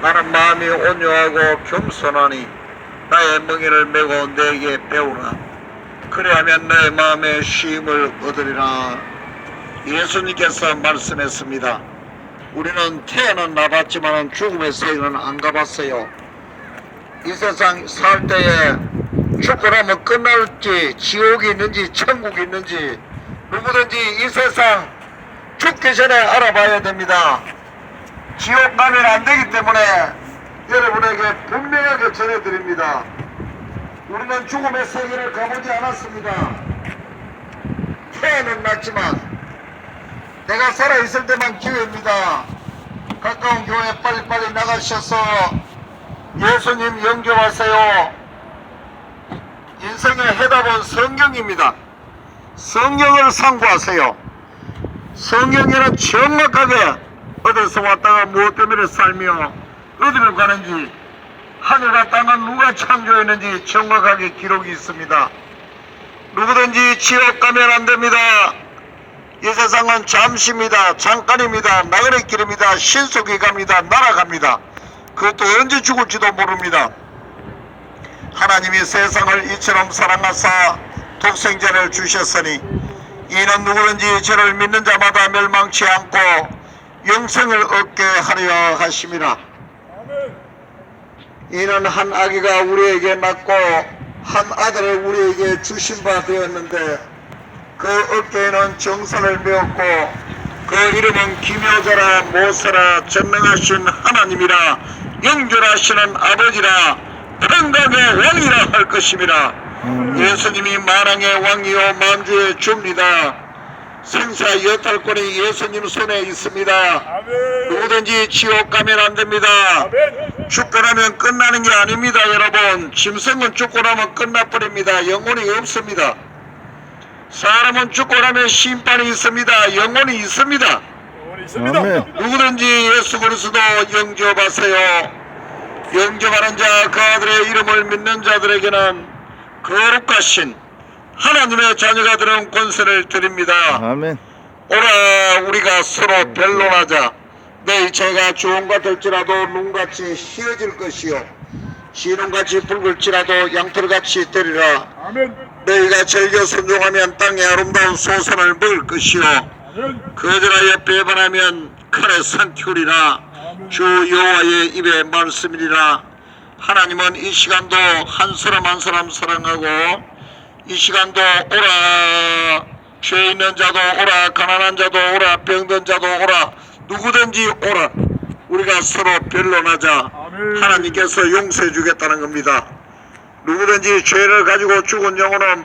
나는 마음이 온유하고 겸손하니 나의 멍에를 메고 내게 배우라. 그리하면 내 마음의 쉼을 얻으리라. 예수님께서 말씀했습니다. 우리는 태어는 나봤지만 죽음의 세계는 안 가봤어요. 이 세상 살 때에 죽고 나면 끝날지 지옥이 있는지 천국이 있는지 누구든지 이 세상 죽기 전에 알아봐야 됩니다. 지옥 가면 안 되기 때문에 여러분에게 분명하게 전해드립니다. 우리는 죽음의 세계를 가보지 않았습니다. 태어는 났지만 내가 살아있을 때만 기회입니다. 가까운 교회 빨리빨리 나가셔서 예수님 영접하세요. 인생의 해답은 성경입니다. 성경을 상고하세요. 성경에는 정확하게 어디서 왔다가 무엇 때문에 살며 어디를 가는지 하늘과 땅은 누가 창조했는지 정확하게 기록이 있습니다. 누구든지 지옥 가면 안 됩니다. 이 세상은 잠시입니다. 잠깐입니다. 나그네 길입니다. 신속히 갑니다. 날아갑니다. 그것도 언제 죽을지도 모릅니다. 하나님이 세상을 이처럼 사랑하사 독생자를 주셨으니 이는 누구든지 저를 믿는 자마다 멸망치 않고 영생을 얻게 하려 하심이라. 이는 한 아기가 우리에게 낳고 한 아들을 우리에게 주신 바 되었는데 그 어깨에는 정선을 메었고 그 이름은 기묘자라 모세라 전능하신 하나님이라 영존하시는 아버지라 평강의 왕이라 할 것임이라 예수님이 만왕의 왕이요 만주의 주입니다 생사 여탈권이 예수님 손에 있습니다 아멘. 누구든지 지옥 가면 안 됩니다. 죽고 나면 끝나는 게 아닙니다 여러분 짐승은 죽고 나면 끝나버립니다 영혼이 없습니다 사람은 죽고 나면 심판이 있습니다 영혼이 있습니다. 아멘. 누구든지 예수 그리스도 영접하세요 영접하는 자 그 아들의 이름을 믿는 자들에게는 거룩하신 하나님의 자녀가 되는 권세를 드립니다 아멘. 오라 우리가 서로 변론하자 내 좋은 것 될지라도 눈같이 휘어질 것이요 시눈같이 붉을지라도 양털같이 되리라 아멘. 너희가 즐겨 순종하면 땅의 아름다운 소선을 먹을 것이요. 거절하여 배반하면 칼에 삼키우리라 주 여호와의 입에 말씀이리라 하나님은 이 시간도 한 사람 한 사람 사랑하고 이 시간도 오라. 죄 있는 자도 오라. 가난한 자도 오라. 병든 자도 오라. 누구든지 오라. 우리가 서로 변론하자. 하나님께서 용서해 주겠다는 겁니다. 누구든지 죄를 가지고 죽은 영혼은